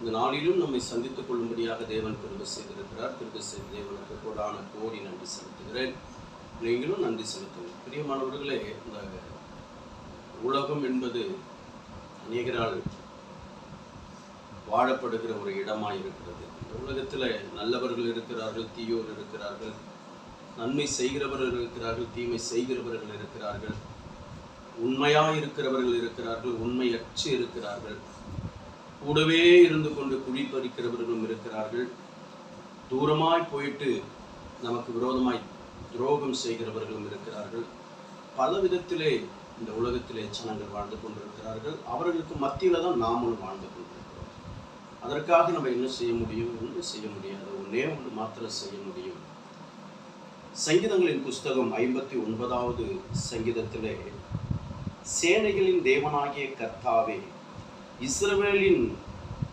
இந்த நாளிலும் நம்மை சந்தித்துக் கொள்ளும்படியாக தேவன் திரும்ப செய்திருக்கிறார். திரும்ப செய்த தேவனுக்கு கோடான கோடி நன்றி செலுத்துகிறேன். நீங்களும் நன்றி செலுத்துங்கள். பிரியமானவர்களே இந்த உலகம் என்பது அநேகரால் வாழப்படுகிற ஒரு இடமாய் இருக்கிறது. இந்த உலகத்தில் நல்லவர்கள் இருக்கிறார்கள் தீயோர் இருக்கிறார்கள் நன்மை செய்கிறவர்கள் இருக்கிறார்கள் தீமை செய்கிறவர்கள் இருக்கிறார்கள் உண்மையாக இருக்கிறவர்கள் இருக்கிறார்கள் உண்மையற்று இருக்கிறார்கள். கூடவே இருந்து கொண்டு குழி பறிக்கிறவர்களும் இருக்கிறார்கள். தூரமாய் போயிட்டு நமக்கு விரோதமாய் துரோகம் செய்கிறவர்களும் இருக்கிறார்கள். பல விதத்திலே இந்த உலகத்திலே ஜனங்கள் வாழ்ந்து கொண்டிருக்கிறார்கள். அவர்களுக்கு மத்தியில தான் நாமளும் வாழ்ந்து கொண்டிருக்கிறோம். அதற்காக நம்ம என்ன செய்ய முடியும்? ஒன்றும் செய்ய முடியாது. ஒன்னே ஒன்று மாத்திரம் செய்ய முடியும். சங்கீதங்களின் புஸ்தகம் ஐம்பத்தி ஒன்பதாவது சங்கீதத்திலே சேனைகளின் தேவனாகிய கர்த்தாவே இஸ்ரவேலின்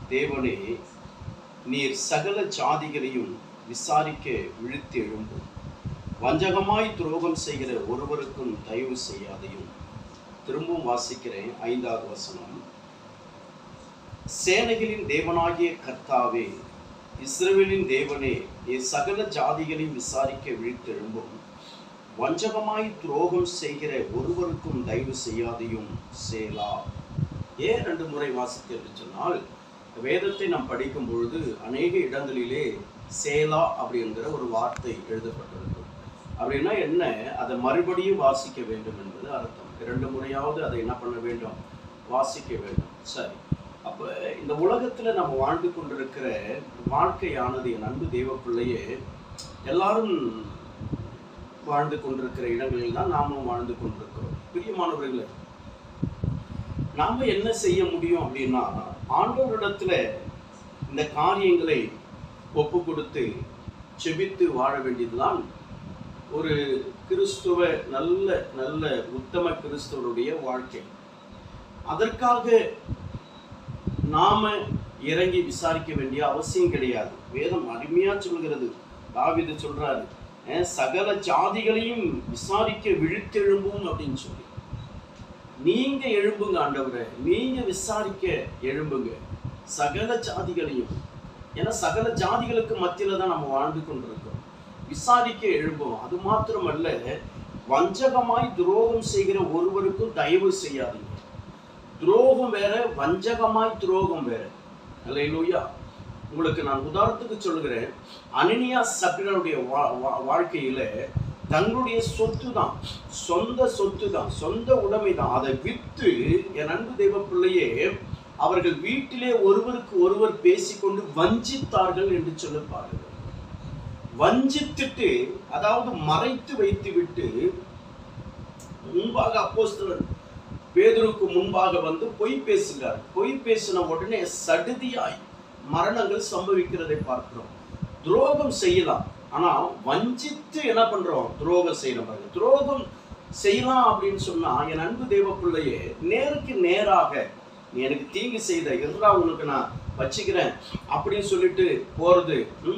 தேவனே நீர் சகல ஜாதிகளையும் விசாரிக்க விழித்து எழும்பும் வஞ்சகமாய் துரோகம் செய்கிற ஒருவருக்கும் தயவு செய்யாதையும். திரும்பவும் வாசிக்கிறேன் ஐந்தாவது வசனம். சேனைகளின் தேவனாகிய கர்த்தாவே இஸ்ரேலின் தேவனே நீர் சகல ஜாதிகளையும் விசாரிக்க விழித்தெழும்பும் வஞ்சகமாய் துரோகம் செய்கிற ஒருவருக்கும் தயவு செய்யாதையும் சேலா. ஏன் ரெண்டு முறை வாசிக்க என்று சொன்னால் வேதத்தை நாம் படிக்கும் பொழுது அநேக இடங்களிலே சேலா அப்படிங்கிற ஒரு வார்த்தை எழுதப்பட்டிருக்கும். அப்படின்னா என்ன? அதை மறுபடியும் வாசிக்க வேண்டும் என்பது அர்த்தம். இரண்டு முறையாவது அதை என்ன பண்ண வேண்டும்? வாசிக்க வேண்டும். சரி. அப்போ இந்த உலகத்தில் நம்ம வாழ்ந்து கொண்டிருக்கிற வாழ்க்கையானது என் அன்பு தெய்வ பிள்ளையே எல்லாரும் வாழ்ந்து கொண்டிருக்கிற இடங்களில் தான் நாமும் வாழ்ந்து கொண்டிருக்கிறோம். பிரியமானவர்களே நாம என்ன செய்ய முடியும் அப்படின்னா ஆண்டோரிடத்துல இந்த காரியங்களை ஒப்பு கொடுத்து செபித்து வாழ வேண்டியதுதான் ஒரு கிறிஸ்துவ நல்ல நல்ல உத்தம கிறிஸ்துவருடைய வாழ்க்கை. அதற்காக நாம இறங்கி விசாரிக்க வேண்டிய அவசியம் கிடையாது. வேதம் அருமையா சொல்கிறது. தாவிது சொல்றாரு சகல ஜாதிகளையும் விசாரிக்க விழித்தெழும்பும் அப்படின்னு சொல்லி. நீங்க எழும்புங்க ஆண்டவரே. நீங்க விசாரிக்க எழும்புங்க. சகல ஜாதிகளையும் ஏன்னா சகல ஜாதிகளுக்கு மத்தியில தான் நம்ம வாழ்ந்து கொண்டிருக்கோம் விசாரிக்க எழும்பும் அது மாத்திரமல்ல வஞ்சகமாய் துரோகம் செய்கிற ஒருவருக்கும் தயவு செய்யாதீங்க. துரோகம் வேற வஞ்சகமாய் துரோகம் வேற. அல்லையா உங்களுக்கு நான் உதாரணத்துக்கு சொல்லுகிறேன். அனனியா வா வாழ்க்கையில தங்களுடைய சொத்து தான் சொந்த சொத்து தான் சொந்த உடைமை தான் அதை விற்று என் அன்பு தெய்வ பிள்ளையே அவர்கள் வீட்டிலே ஒருவருக்கு ஒருவர் பேசிக்கொண்டு வஞ்சித்தார்கள் என்று சொல்லப்பார்கள் வஞ்சித்துட்டு அதாவது மறைத்து வைத்து விட்டு முன்பாக அப்போஸ்தலன் பேதருக்கு முன்பாக வந்து பொய் பேசுகிறார். பொய் பேசின உடனே சடுதியாய் மரணங்கள் சம்பவிக்கிறதை பார்க்கிறோம். துரோகம் செய்யலாம். ஆனால் வஞ்சித்து என்ன பண்றோம்? துரோகம் செய்யணும் பாருங்க. துரோகம் செய்யலாம் அப்படின்னு சொன்னா என் அன்பு தெய்வ பிள்ளையே நேருக்கு நேராக நீ எனக்கு தீங்கு செய்த இருந்தா உனக்கு நான் வச்சுக்கிறேன் அப்படின்னு சொல்லிட்டு போறது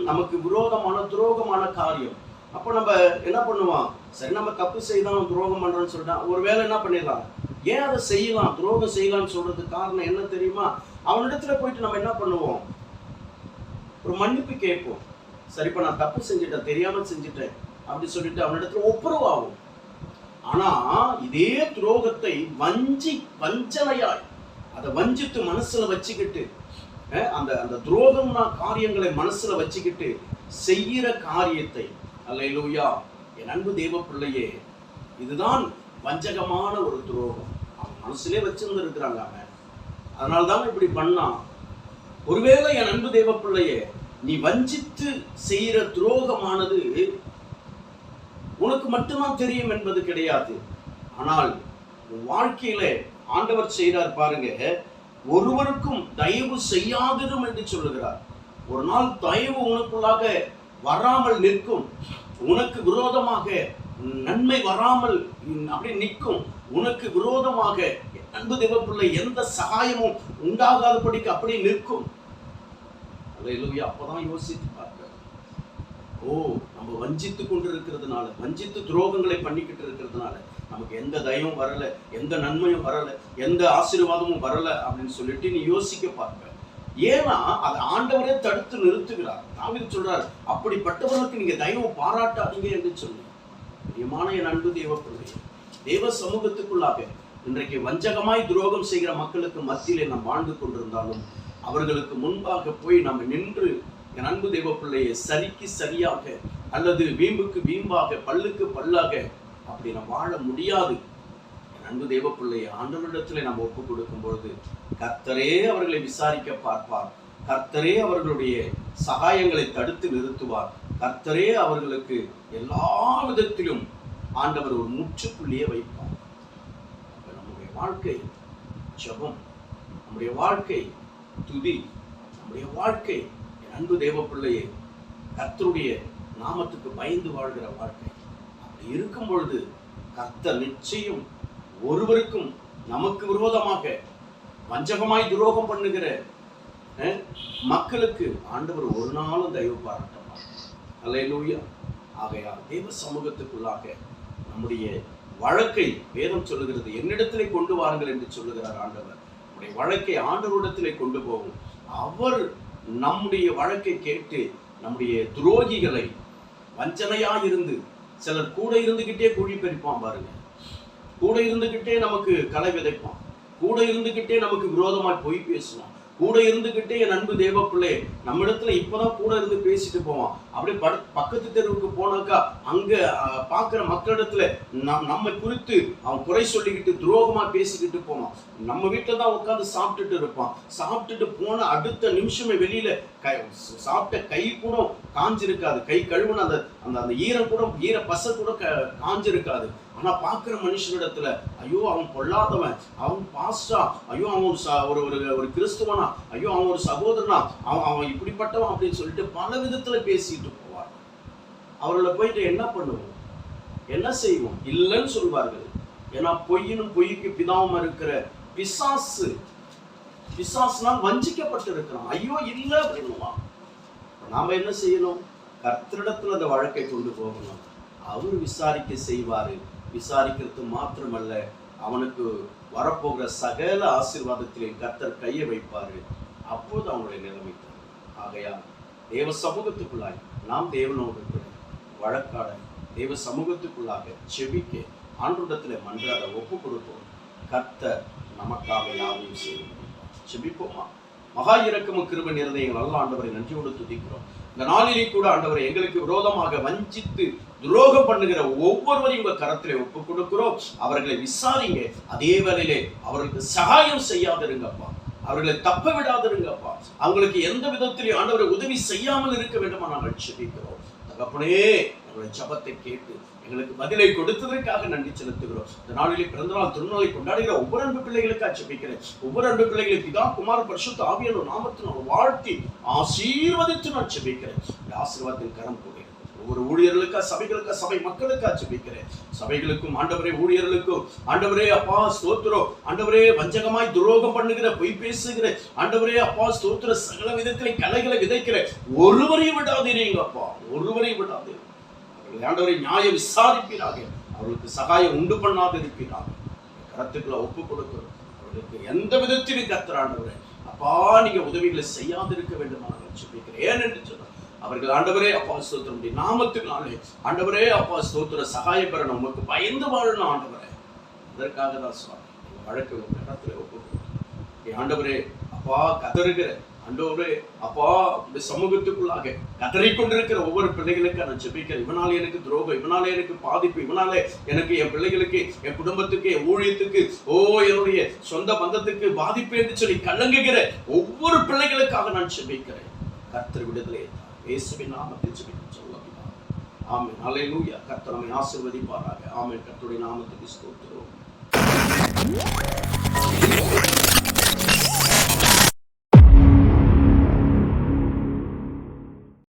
நமக்கு விரோதமான துரோகமான காரியம். அப்போ நம்ம என்ன பண்ணுவோம்? சரி நம்ம தப்பு செய்தான் துரோகம் பண்றோம்னு சொல்லிட்டான் ஒருவேளை என்ன பண்ணிடலாம்? ஏன் அதை செய்யலாம்? துரோகம் செய்யலாம்னு சொல்றதுக்கு காரணம் என்ன தெரியுமா? அவனிடத்துல போயிட்டு நம்ம என்ன பண்ணுவோம்? ஒரு மன்னிப்பு கேட்போம். சரிப்பா நான் தப்பு செஞ்சுட்டேன் தெரியாமல் செஞ்சுட்டேன் அப்படி சொல்லிட்டு அவனிடத்துல ஒப்புரவாகும். ஆனா இதே துரோகத்தை வஞ்சி வஞ்சனையாய் அதை வஞ்சித்து மனசுல வச்சுக்கிட்டு அந்த அந்த துரோகம்னா காரியங்களை மனசுல வச்சுக்கிட்டு செய்கிற காரியத்தை அல்லையிலூயா என் அன்பு தெய்வ பிள்ளையே இதுதான் வஞ்சகமான ஒரு துரோகம். அவன் மனசுலே வச்சிருந்துருக்கிறாங்க அவன். அதனால தான் இப்படி பண்ணான். ஒருவேளை என் அன்பு தெய்வ பிள்ளையே நீ வஞ்சித்து செய்கிற துரோகமானது உனக்கு மட்டும்தான் தெரியும் என்பது கிடையாது. ஆனால் வாழ்க்கையில ஆண்டவர் செய்கிறார் பாருங்க ஒருவருக்கும் தயவு செய்யாதிரும் என்று சொல்லுகிறார். ஒரு நாள் தயவு உனக்குள்ளாக வராமல் நிற்கும் உனக்கு விரோதமாக நன்மை வராமல் அப்படி நிற்கும் உனக்கு விரோதமாக அன்பு தேவப்புள்ள எந்த சகாயமும் உண்டாகாதபடிக்கு அப்படியே நிற்கும். அல்லையா அப்போ தான் யோசித்து பார்க்க ஓ நம்ம வஞ்சித்து கொண்டு இருக்கிறதுனால வஞ்சித்து துரோகங்களை பண்ணிக்கிட்டு இருக்கிறதுனால நமக்கு எந்த தயவும் வரல எந்த நன்மையும் வரல எந்த ஆசீர்வாதமும் வரல அப்படின்னு சொல்லிட்டு நீ யோசிக்க பார்ப்ப ஏன்னா அதை ஆண்டவரே தடுத்து நிறுத்துகிறார். தாவீது சொல்றார் அப்படிப்பட்டவர்களுக்கு நீங்க தயவு பாராட்டாதீங்க என்று சொல்லுங்க பிரியமான என் அன்பு தேவப்படுவேன் தேவ சமூகத்துக்குள்ளாக இன்றைக்கு வஞ்சகமாய் துரோகம் செய்கிற மக்களுக்கு மத்தியிலே நாம் வாழ்ந்து கொண்டிருந்தாலும் அவர்களுக்கு முன்பாக போய் நாம் நின்று என் அன்பு தெய்வ பிள்ளையை சரிக்கு சரியாக அல்லது வீம்புக்கு வீம்பாக பல்லுக்கு பல்லாக அப்படி நாம் வாழ முடியாது. என் அன்பு தெய்வ பிள்ளையை ஆண்டவரிடத்திலே நாம் ஒப்பு கொடுக்கும் பொழுது கர்த்தரே அவர்களை விசாரிக்க பார்ப்பார். கர்த்தரே அவர்களுடைய சகாயங்களை தடுத்து நிறுத்துவார். கர்த்தரே அவர்களுக்கு எல்லா விதத்திலும் ஆண்டவர் ஒரு முற்றுப்புள்ளியே வைப்பார். வாழ்க்கை ஜெபம் நம்முடைய வாழ்க்கை துதி நம்முடைய வாழ்க்கை அன்பு தேவ பிள்ளையே கர்த்தருடைய நாமத்துக்கு பயந்து வாழ்கிற வாழ்க்கை. அப்படி இருக்கும் பொழுது கர்த்தர் நிச்சயம் ஒருவருக்கும் நமக்கு விரோதமாக வஞ்சகமாய் துரோகம் பண்ணுகிற மக்களுக்கு ஆண்டவர் ஒரு நாளும் தயவு பாராட்ட அலையிலூயா ஆகையால் தேவ சமூகத்துக்குள்ளாக நம்முடைய வழக்கை வேதம் சொல்லுகிறது. என்னிடத்திலே கொண்டு வாருங்கள் என்று சொல்லுகிறார் ஆண்டவர். உடைய வழக்கை ஆண்டவரிடத்திலே கொண்டு போகும் அவர் நம்முடைய வழக்கை கேட்டு நம்முடைய துரோகிகளை வஞ்சனையா இருந்து சிலர் கூட இருந்துகிட்டே குழி பறிப்பான் பாருங்க. கூட இருந்துகிட்டே நமக்கு களை விதைப்பான். கூட இருந்துகிட்டே நமக்கு விரோதமாய் பொய் பேசுவான். கூட இருந்துகிட்டே என் அன்பு தேவ பிள்ளை நம்மிடத்துல இப்பதான் கூட இருந்து பேசிட்டு போவான். அப்படியே பட பக்கத்து தெருவுக்கு போனாக்கா அங்க பாக்குற மக்களிடத்துல நம் நம்மை குறித்து அவன் குறை சொல்லிக்கிட்டு துரோகமா பேசிக்கிட்டு போவான். நம்ம வீட்டில் தான் உட்காந்து சாப்பிட்டுட்டு இருப்பான். சாப்பிட்டுட்டு போன அடுத்த நிமிஷமே வெளியில கை சாப்பிட்ட கை கூட காஞ்சிருக்காது. கை கழுவுன அந்த அந்த அந்த ஈரம் கூட ஈர பச கூட க- காஞ்சிருக்காது. ஆனா பாக்குற மனுஷனிடத்துல ஐயோ அவன் பொல்லாதவன் அவன் பாஸ்டா ஐயோ அவன் ஒரு ச- ஒரு ஒரு ஒரு கிறிஸ்துவனா ஐயோ அவன் ஒரு சகோதரனா அவன் அவன் இப்படிப்பட்டவன் அப்படின்னு சொல்லிட்டு பல விதத்துல பேசிட்டு போவார் அவர்களை போயிட்டு என்ன பண்ணுவோம்? என்ன செய்வோம்? இல்லைன்னு சொல்வார்கள். ஏன்னா பொய்யினும் பொய்க்கு பிதாவும் இருக்கிற பிசாசு பிசாசுனால் வஞ்சிக்கப்பட்டு இருக்கிறான் ஐயோ இல்லை அப்படின்னுவான் நாம என்ன செய்யணும்? கர்த்தரிடத்துல அந்த வழக்கை கொண்டு போகணும். அவர் விசாரிக்க செய்வாரு. விசாரிக்கிறது மாத்திரமல்ல அவனுக்கு வரப்போகிற சகல ஆசீர்வாதத்திலே கர்த்தர் கையை வைப்பாரு. அப்போது அவனுடைய நிலைமை ஆகையால் தேவ சமூகத்துக்குள்ளாய் நாம் தேவனோடு இருக்கிற வழக்காட தேவ சமூகத்துக்குள்ளாக செபிக்க ஆண்டுடத்தில் மன்றாட ஒப்பு கொடுப்போம் கர்த்தர் நமக்காக யாவையும் செய்வோம் செபிப்போமா? மகா இறக்கம கிருப நிறைந்த எங்கள் நல்ல ஆண்டவரை நன்றியோடு துதிக்கிறோம். இந்த நாளிலே கூட ஆண்டவரை எங்களுக்கு விரோதமாக வஞ்சித்து துரோகம் பண்ணுகிற ஒவ்வொருவரையும் உங்க கரத்திலே ஒப்பு கொடுக்கிறோம். அவர்களை விசாரிங்க. அதே வேளையிலே அவர்களுக்கு சகாயம் செய்யாதிருங்கப்பா. அவர்களை தப்ப விடாதிருங்கப்பா. அவங்களுக்கு எந்த விதத்திலையும் ஆண்டவரை உதவி செய்யாமல் இருக்க வேண்டுமா நாங்கள் செபிக்கிறோம். தகப்பனே எங்களுடைய ஜபத்தை கேட்டு எங்களுக்கு பதிலை கொடுத்ததற்காக நன்றி செலுத்துகிறோம். இந்த நாளிலே பிறந்தநாள் திருநாளை கொண்டாடுகிற ஒவ்வொரு அன்பு பிள்ளைகளுக்காக ஜெபிக்கிறேன் ஒவ்வொரு அன்பு பிள்ளைகளை பிதா குமார பரிசுத்த ஆவியான நான் வாழ்த்தி ஆசீர்வதித்து நான் ஜெபிக்கிறேன் இந்த ஆசீர்வாதத்தின் கரம் கூட ஒவ்வொரு ஊழியர்களுக்கா சபைகளுக்கா சபை மக்களுக்கா ஜெபிக்கிறேன் சபைகளுக்கும் ஆண்டவரே ஊழியர்களுக்கும் ஆண்டவரே அப்பா ஸ்தோத்திரம். ஆண்டவரே வஞ்சகமாய் துரோகம் பண்ணுகிற பொய் பேசுகிற ஆண்டவரே அப்பா ஸ்தோத்திர சகல விதத்திலே கலைகளை விதைக்கிற ஒருவரையும் விடாதீங்க அப்பா ஒருவரையும் விடாதீங்க ஆண்டவரை நியாயம் விசாரிப்பீராக. அவர்களுக்கு சகாயம் உண்டு பண்ணாது இருப்பீராக கரத்துக்களை ஒப்பு கொடுக்கிறோம். அவர்களுக்கு எந்த விதத்திலும் கத்துறாண்டவரே அப்பா நீங்க உதவிகளை செய்யாதிருக்க வேண்டுமா நான் சொல்லிக்கிறேன் ஏன் என்று சொன்னால் அவர்கள் ஆண்டவரே அப்பா ஸ்தோத்திரமுடைய நாமத்தினாலே ஆண்டவரே அப்பா ஸ்தோத்திர சகாய பெறணும் உமக்கு பயந்து வாழணும் ஆண்டவரே. அதற்காக தான் சுவாமி வழக்கு உங்க ஒப்பு கொடுக்கிறோம். ஆண்டவரே அப்பா கதறுகிற ஆண்டவரே அப்பா இந்த சமூகத்துக்குள்ளாக கதறிக்கொண்டிருக்கிற ஒவ்வொரு பிள்ளைகளுக்கு நான் ஜெபிக்கிறேன். இவனால எனக்கு துரோகம் இவனால எனக்கு பாதிப்பு இவனால எனக்கு என் பிள்ளைகளுக்கு என் குடும்பத்துக்கு என் ஊழியத்துக்கு ஓ என்னுடைய சொந்த பந்தத்துக்கு பாதிப்பு என்று சொல்லி கலங்குகிற ஒவ்வொரு பிள்ளைகளுக்காக நான் ஜெபிக்கிறேன். கர்த்தர் விடுதலை இயேசுவின் நாமத்தில் ஜெபிக்க சொல்லலாம் ஆமென். ஹalleluya. கர்த்தர் நம்மை ஆசிர்வதிப்பாராக. ஆமென். கர்த்தருடைய நாமத்துக்கு ஸ்தோத்திரம்.